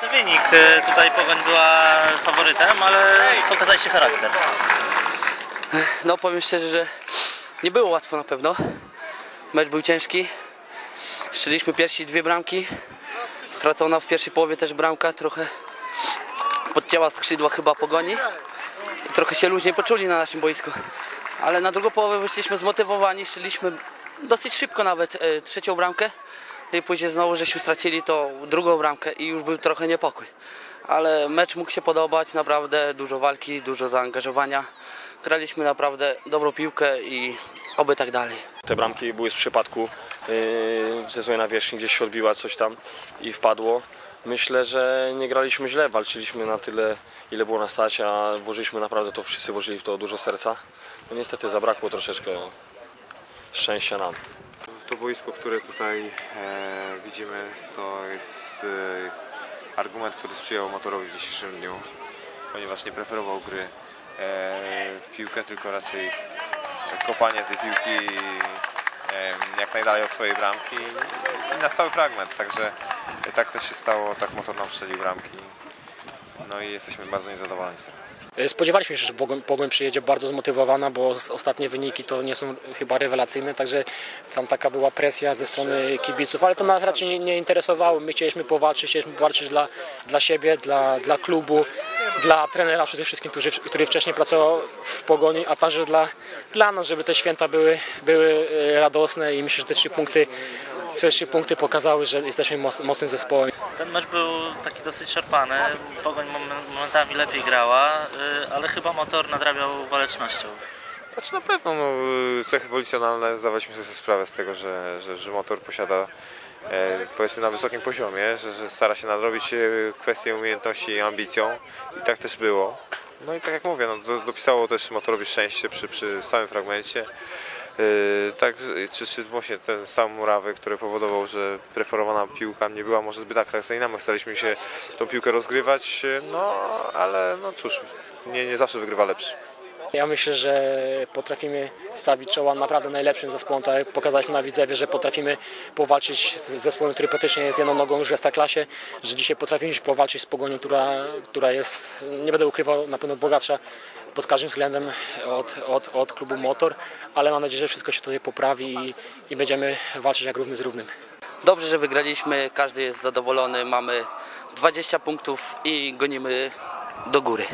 Ten wynik e, tutaj Pogoń była faworytem, ale pokazaliście charakter. No powiem szczerze, że nie było łatwo na pewno. Mecz był ciężki. Strzeliśmy pierwsi dwie bramki. Stracona w pierwszej połowie też bramka, trochę podcięła skrzydła chyba pogoni. I trochę się luźniej poczuli na naszym boisku. Ale na drugą połowę wyszliśmy zmotywowani, strzeliśmy dosyć szybko nawet e, trzecią bramkę. I później znowu żeśmy stracili tą drugą bramkę i już był trochę niepokój. Ale mecz mógł się podobać, naprawdę dużo walki, dużo zaangażowania. Graliśmy naprawdę dobrą piłkę i oby tak dalej. Te bramki były z przypadku, yy, ze złej nawierzchni gdzieś się odbiła coś tam i wpadło. Myślę, że nie graliśmy źle, walczyliśmy na tyle, ile było na stać, a włożyliśmy naprawdę to, wszyscy włożyli w to dużo serca. No niestety zabrakło troszeczkę szczęścia nam. To boisko, które tutaj e, widzimy, to jest e, argument, który sprzyjał motorowi w dzisiejszym dniu, ponieważ nie preferował gry e, w piłkę, tylko raczej kopanie tej piłki e, jak najdalej od swojej bramki i na stały fragment. Także tak też się stało, tak motor nam strzelił bramki. No i jesteśmy bardzo niezadowoleni z tego. Spodziewaliśmy się, że Pogoń, Pogoń przyjedzie bardzo zmotywowana, bo ostatnie wyniki to nie są chyba rewelacyjne, także tam taka była presja ze strony kibiców, ale to nas raczej nie, interesowało. My chcieliśmy powalczyć, chcieliśmy powalczyć dla, dla siebie, dla, dla klubu, dla trenera przede wszystkim, który, który wcześniej pracował w Pogoni, a także dla, dla nas, żeby te święta były, były e, radosne i myślę, że te trzy punkty, trzy punkty pokazały, że jesteśmy moc, mocnym zespołem. Ten mecz był taki dosyć szarpany. Pogoń momen- momentami lepiej grała, e, ale chyba motor nadrabiał walecznością. Znaczy na pewno no, cechy ewolucjonalne zdawaliśmy sobie sprawę z tego, że, że, że motor posiada e, powiedzmy na wysokim poziomie, że, że stara się nadrobić e, kwestie umiejętności i ambicją i tak też było. No i tak jak mówię, no, do, dopisało też motorowi szczęście przy, przy stałym fragmencie. E, tak, czy, czy właśnie ten sam murawy, który powodował, że preferowana piłka nie była może zbyt atrakcyjna, my staraliśmy się tą piłkę rozgrywać, e, no ale no cóż, nie, nie zawsze wygrywa lepszy. Ja myślę, że potrafimy stawić czoła naprawdę najlepszym zespołom. Tak jak pokazaliśmy na Widzewie, że potrafimy powalczyć z zespołem, który praktycznie jest jedną nogą już w Ekstraklasie, że dzisiaj potrafimy powalczyć z Pogonią, która, która jest, nie będę ukrywał, na pewno bogatsza pod każdym względem od, od, od klubu Motor, ale mam nadzieję, że wszystko się tutaj poprawi i, i będziemy walczyć jak równy z równym. Dobrze, że wygraliśmy, każdy jest zadowolony, mamy 20 punktów i gonimy do góry.